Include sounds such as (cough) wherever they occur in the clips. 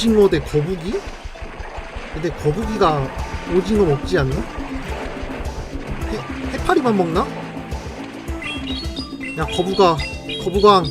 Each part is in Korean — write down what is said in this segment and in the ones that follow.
오징어 대 거북이? 근데 거북이가 오징어 먹지 않나? 해, 해파리만 먹나? 야 거북아. 거북왕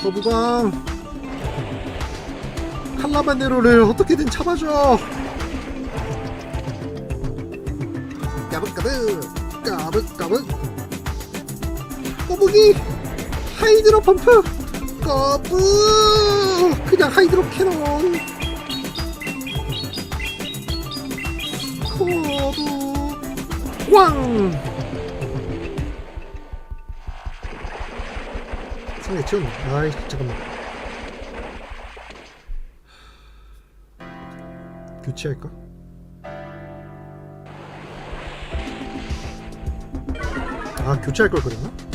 거북왕 칼라바네로를 어떻게든 잡아줘. 까불까불. 까불까불. 거북이. 하이드로 펌프 거부 그냥 하이드로 캐논. 거부 왕 상대 채웠네 아이 잠깐만. 교체할까? 아 교체할 걸 그랬나?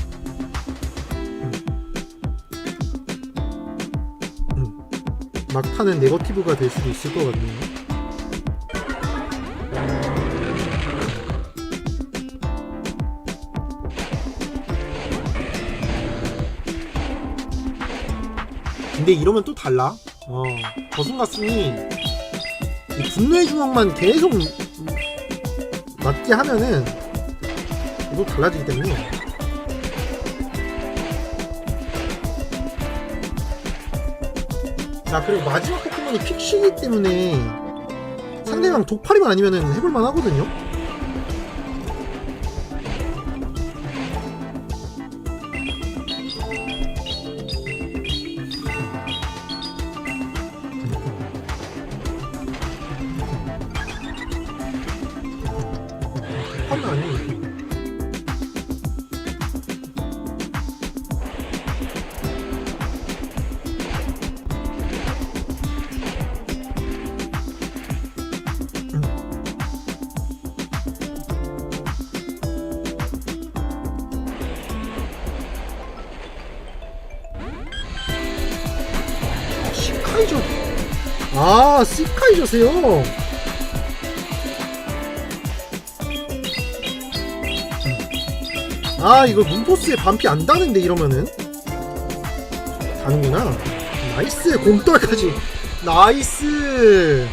막판은 네거티브가 될 수도 있을 것 같네요. 근데 이러면 또 달라. 어, 이 분노의 주먹만 계속 맞게 하면은 이거 달라지기 때문에 자 그리고 마지막 포켓몬이 픽시기 때문에 상대방 독파리만 아니면은 해볼만 하거든요 아 시카이저세요. 아 이거 문포스에 반피 안 다는데 이러면은. 다는구나. 나이스 공떨까지. 나이스.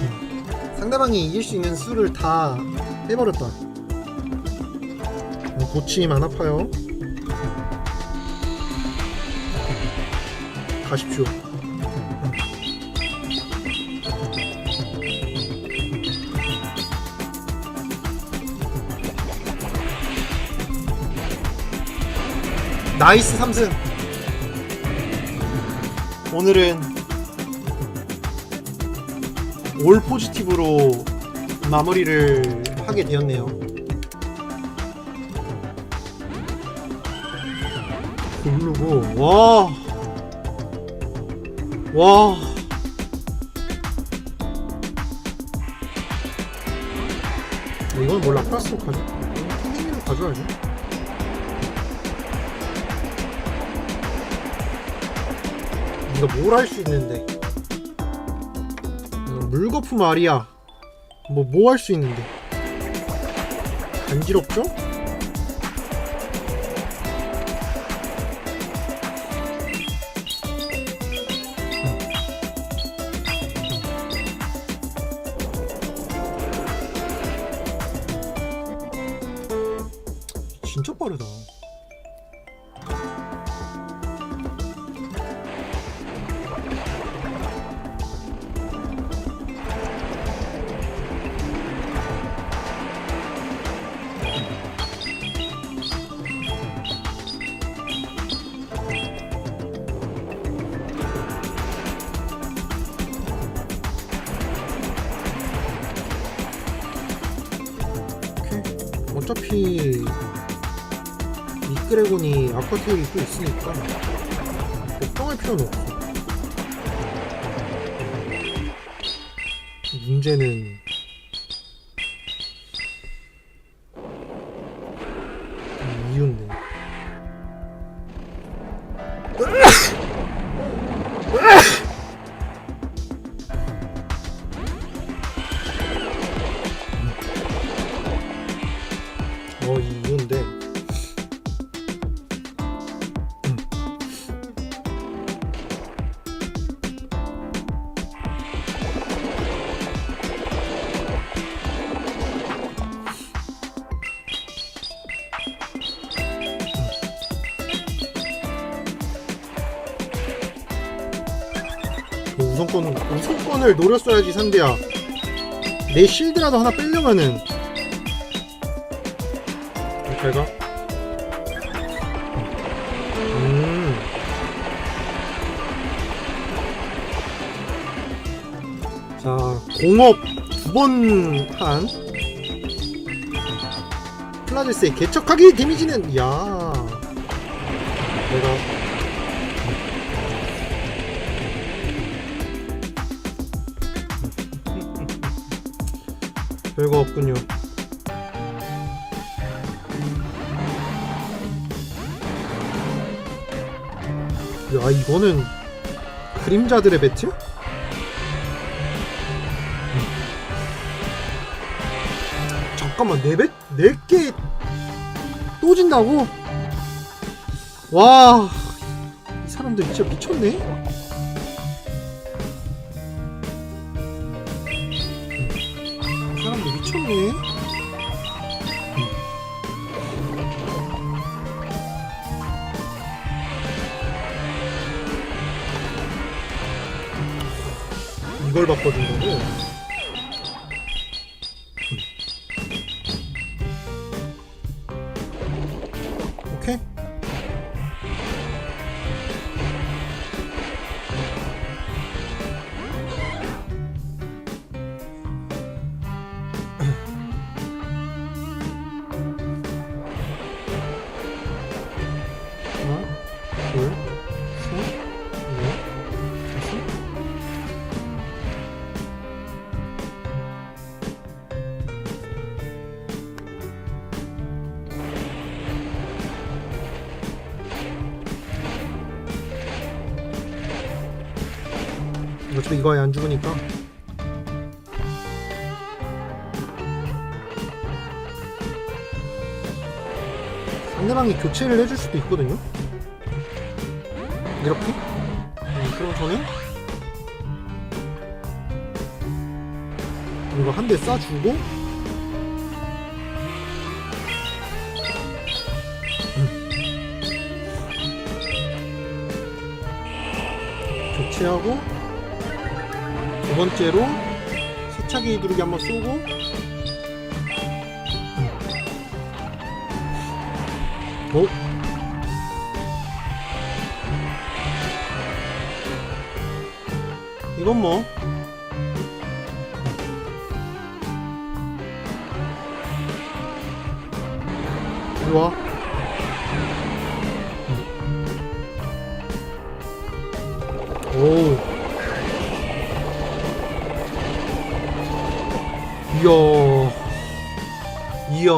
음, 상대방이 이길 수 있는 수를 다 해버렸다. 음, 고침 안 아파요 가십시오. 나이스 3승. 오늘은 올 포지티브로 마무리를 하게 되었네요. 고르고 와 와. 이건 뭘 라플라스로 가져? 킹링으로 가져야죠. 이거 뭘 할 수 있는데? 물거품 아리야. 뭐 뭐 할 수 있는데? 간지럽죠? 미끄레곤이 아쿠아테일이 또 있으니까 걱정할 필요는 없어. 문제는 이 이유인데. 어, 이 우선권 우선권을 노렸어야지 상대야. 내 실드라도 하나 빼려면은 잘 가. 음. 자 공업 두 번 한 플라제스의 개척하기 데미지는 야 내가 별거 없군요. 야 이거는 그림자들의 배트? 잠깐만 네 배? 네개 또 진다고? 와, 이 사람들 진짜 미쳤네. 사람들 미쳤네. 이걸 바꿔준다 어차피 이거 안 죽으니까. 상대방이 교체를 해줄 수도 있거든요. 이렇게? 음, 그럼 저는 이거 한 대 쏴주고. 교체하고 두 번째로 세차기 두르기 한번 쏘고. 어? 이건 뭐? 와. 오 이야 이야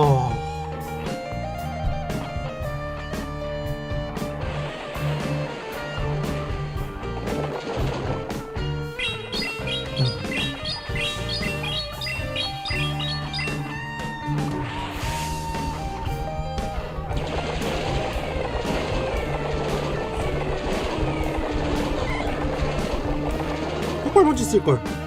폭발 번지 쓸걸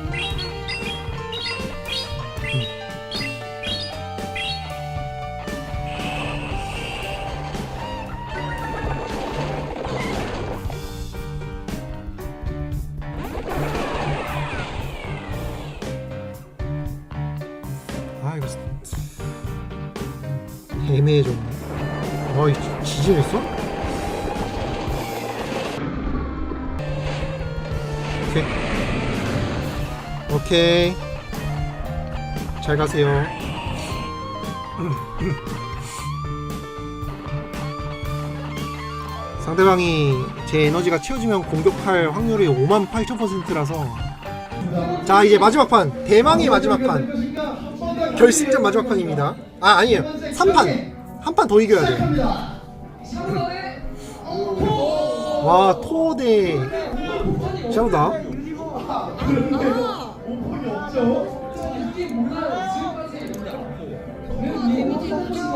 오케이. 잘 가세요. (laughs) 상대방이 제 에너지가 채워지면 공격할 확률이 5만 8천 퍼센트라서. 자 이제 마지막 판. 대망의 마지막 판. 결승전 마지막 판입니다. 아 아니에요. 3판. 한 판 더 이겨야 돼와 토대 샤우다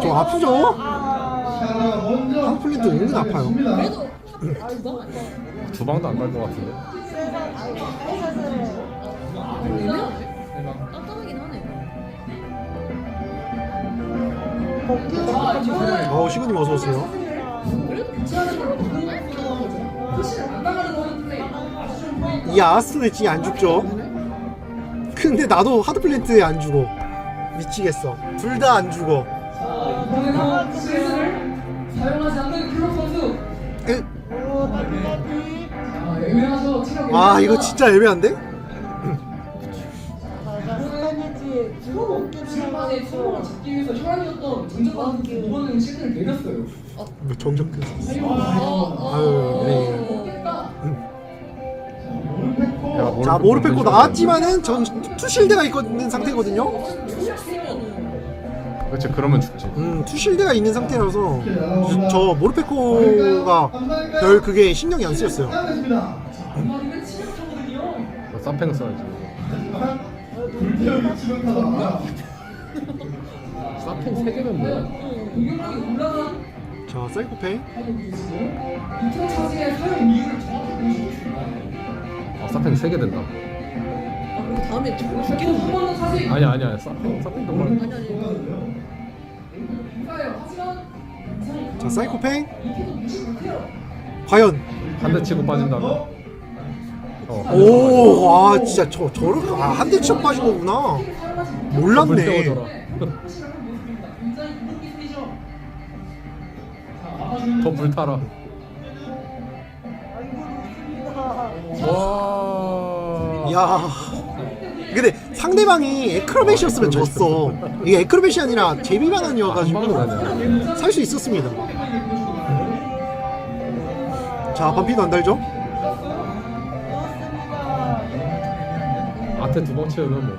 저 아프죠? 한 플린트 은근 아파요. 주방도 안 갈 것 같은데. 깜깜하긴 하네. 어 시구님 어서 오세요. 이 아스톤 엣지 안 죽죠 근데 나도 하드플랜트에 안 죽어 미치겠어 둘 다 안 죽어 이번에는 시즌을 사용하지 않는 클럽 선수. 으, 아, 애매하죠. 체력 와 애매합니다. 이거 진짜 애매한데? 지금까지 성공을 잡기 위해서 혈안이었던 선수 이번에는 시즌을 내렸어요. 뭐 정적 아 자 모르페코 나왔지만은 전 투실드가 있는 상태거든요 그렇지 그러면 죽지 음 투실드가 있는 상태라서 저, 저 모르페코가 별 그게 신경이 안 쓰였어요 치명타거든요. 사팽 써야지 사팽 3개면 뭐야? 공격력이 올라간 자 사이코페 정확히 보여주고 있습니다. 아 사팽 3개 된다 아 그리고. 다음에 저거 한번더 차지. 아니야 아니야 사팽 사팽 많아 아니 아니 자 못해요. 과연? 한 대 치고 빠진다면 어, 오와 진짜 저 저렇게 아, 한 대 치고 빠진 거구나. 물 몰랐네. 때워줘라. (laughs) 더 불타라 와. 야. 근데 상대방이 에크로벳이었으면 졌어. 이게 에크로벳이 아니라 제비바난이어가지고 아니야 살수 있었습니다. 자 반피도 안 달죠? 앞에 두방 치우면 뭐.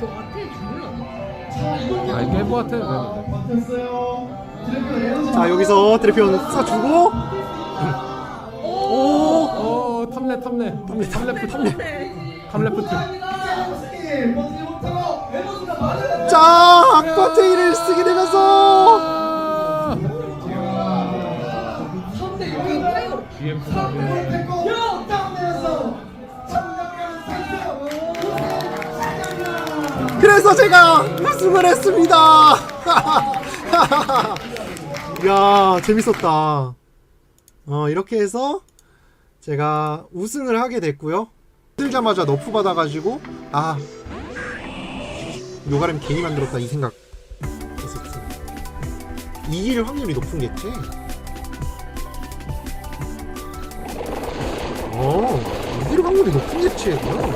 저 앞에 죽을라나? 자, 이번 아, 이게 뭐 같아 자 여기서 드래피온 어 탐레 탐레 탐레 탐레프 탐레 탐레프트. 자, 아쿠아테일을 쓰게 되면서. 아 3대 0 뒤에 푸는 그래서 제가 우승을 했습니다. (laughs) 야, 재밌었다. 어, 이렇게 해서 제가 우승을 하게 됐고요. 들자마자 너프 받아가지고 아 요가렘 괜히 만들었다 이 생각 했었어. 이길 확률이 높은 겠지? 어, 이길 확률이 높은 겠지. 그럼.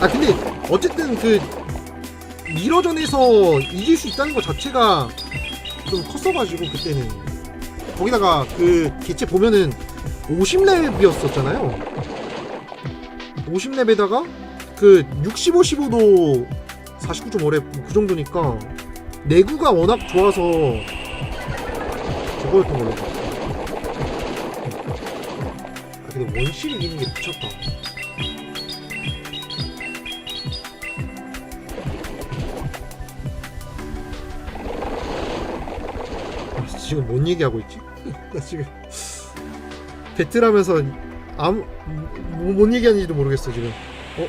아 근데 어쨌든 그 미러전에서 이길 수 있다는 것 자체가 좀 컸어가지고 그때는 거기다가 그 개체 보면은 50렙이었었잖아요. 50렙에다가 그 65, 15도 49.5렙 그 정도니까 내구가 워낙 좋아서 저거였던 걸로 아 근데 원실을 이기는 게 미쳤다. 아, 지금 뭔 얘기하고 있지? (laughs) 나 지금 배틀하면서 아무 뭐, 뭔 얘기하는지도 모르겠어 지금. 어?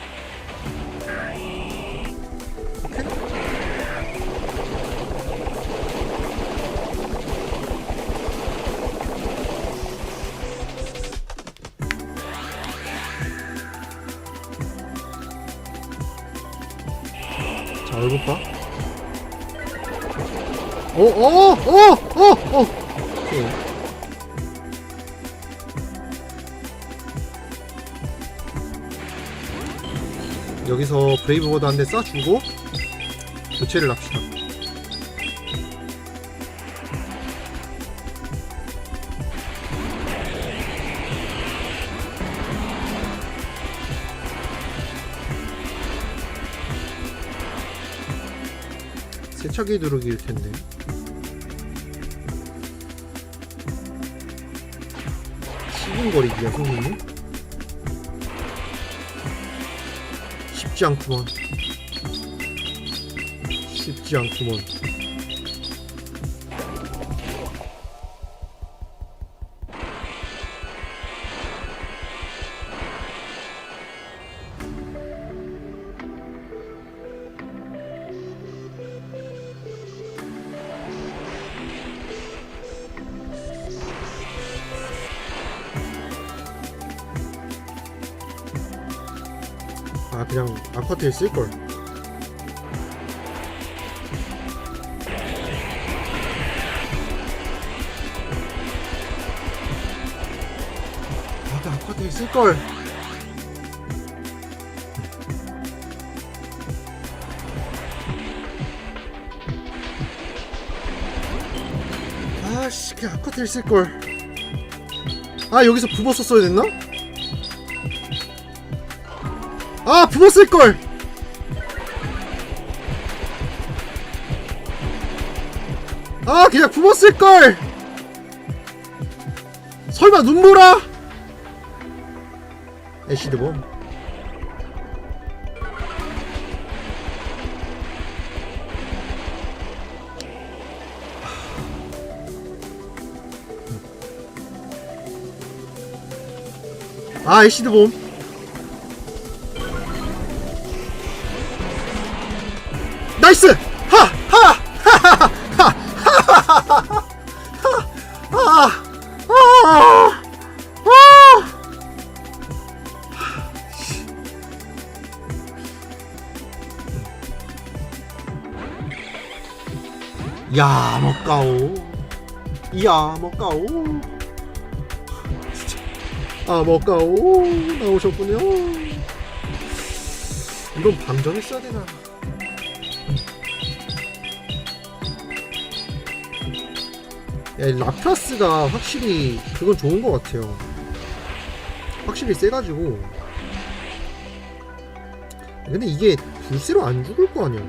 자 얼굴 봐. 어, 어, 어, 어, 어. 여기서 브레이브보드 한 대 쏴주고 교체를 합시다. 세차기 누르기일 텐데. 시근거리기야 선생님? 쉽지 않구먼. 쉽지 않구먼 아 그냥 아쿠아테일 쓸걸. 아 아쿠아테일 쓸걸. 아씨 그냥 아쿠아테일 쓸걸. 아 여기서 부버 썼어야 됐나? 아 부버 쓸걸. 아 그냥 부버 쓸걸. 설마 눈보라? 애쉬드봄. 아 애쉬드봄 나이스! 하! 하! 야, 먹가오. 야, 먹가오. 아, 먹가오. 나오셨군요. 이건 방전했어야 되나? 야, 이 라프라스가 확실히 그건 좋은 것 같아요. 확실히 세가지고. 근데 이게 불세로 안 죽을 거 아니야.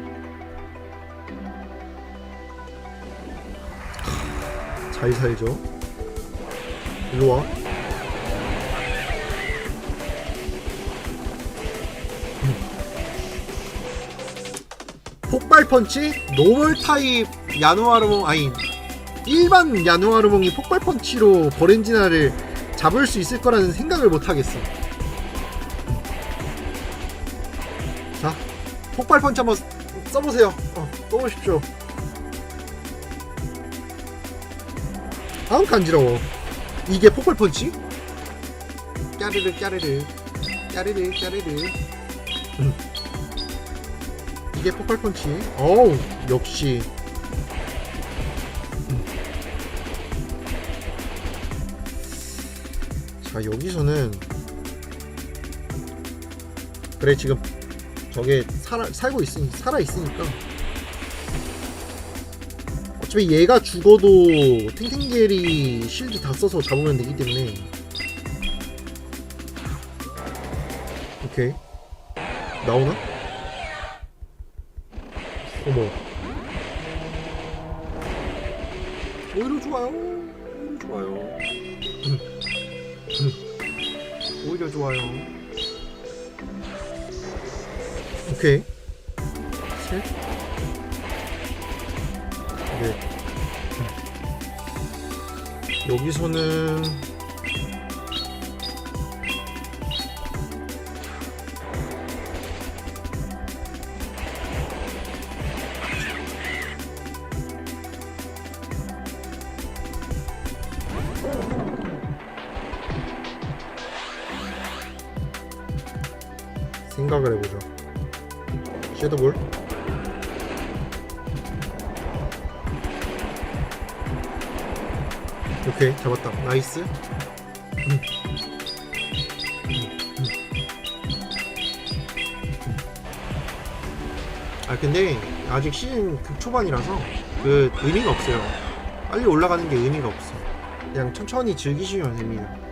하, 잘 살죠. 일로 와. 폭발 펀치, 노멀 타입 야누아르몽 아니 일반 야누아르몽이 폭발 펀치로 버렌지나를 잡을 수 있을 거라는 생각을 못 하겠어. 자, 폭발 펀치 한번 써보세요. 어, 써보십시오. 아우 간지러워. 이게 폭발 펀치? 까르르 까르르 까르르 까르르. 음. 이게 폭발 펀치. 어우 역시. 자 여기서는 그래 지금 저게 살아, 살고 있으니 살아 있으니까. 어차피 얘가 죽어도 탱탱겔이 실드 다 써서 잡으면 되기 때문에. 오케이. 나오나? 어머. 오히려 좋아요. 오히려 좋아요 오히려 좋아요. 오케이. 셋. 네. 여기서는 생각을 해보죠. 섀도볼. 오케이 잡았다. 나이스. 음. 아 근데 아직 시즌 극초반이라서 그 의미가 없어요. 빨리 올라가는 게 의미가 없어. 그냥 천천히 즐기시면 됩니다.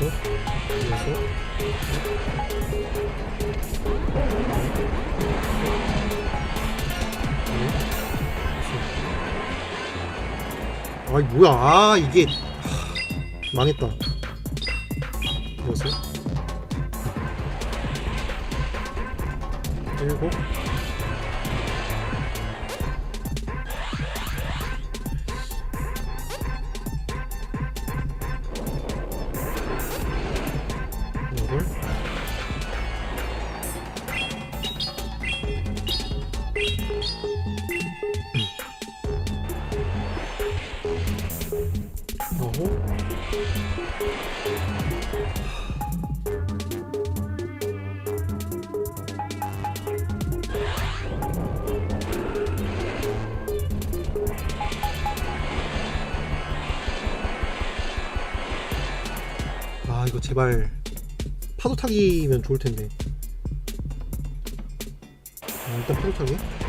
여섯, 네, 아이 뭐야? 아 이게 하, 망했다. 아 이거 제발 파도 타기면 좋을 텐데. 아, 일단 파도 타기.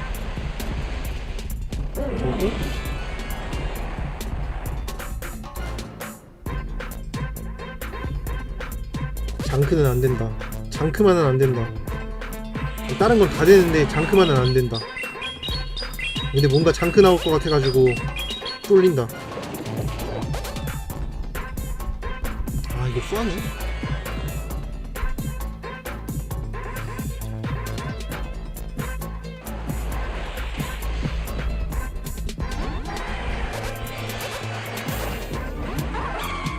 장크는 안 된다. 장크만은 안 된다. 다른 건 다 되는데 장크만은 안 된다. 근데 뭔가 장크 나올 것 같아가지고 쫄린다. 아 이거 후하네.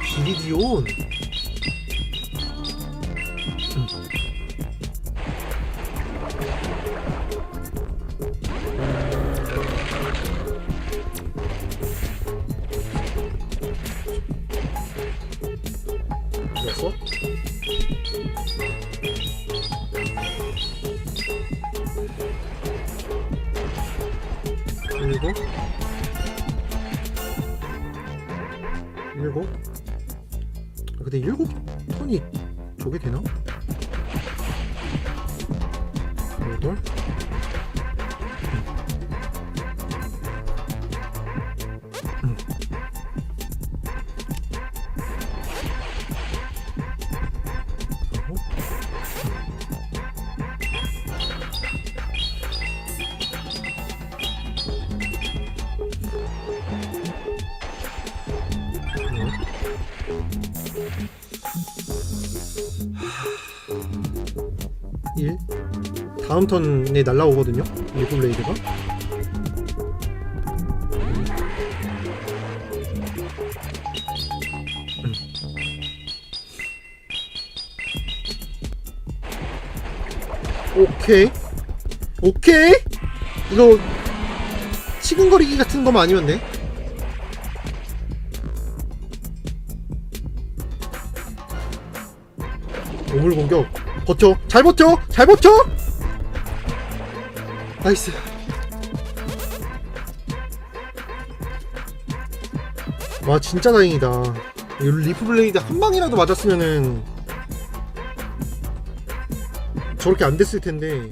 비리디온. 일곱 일곱. 아, 근데 일곱 턴이 저게 되나? 여덟 다음 턴에 날라오거든요. 리플레이드가. 음. 오케이. 오케이. 이거 치근거리기 같은 거만 아니면 돼. 오물 공격. 버텨. 잘 버텨. 잘 버텨 나이스. 와 진짜 다행이다. 이 리프 블레이드 한 방이라도 맞았으면은 저렇게 안 됐을 텐데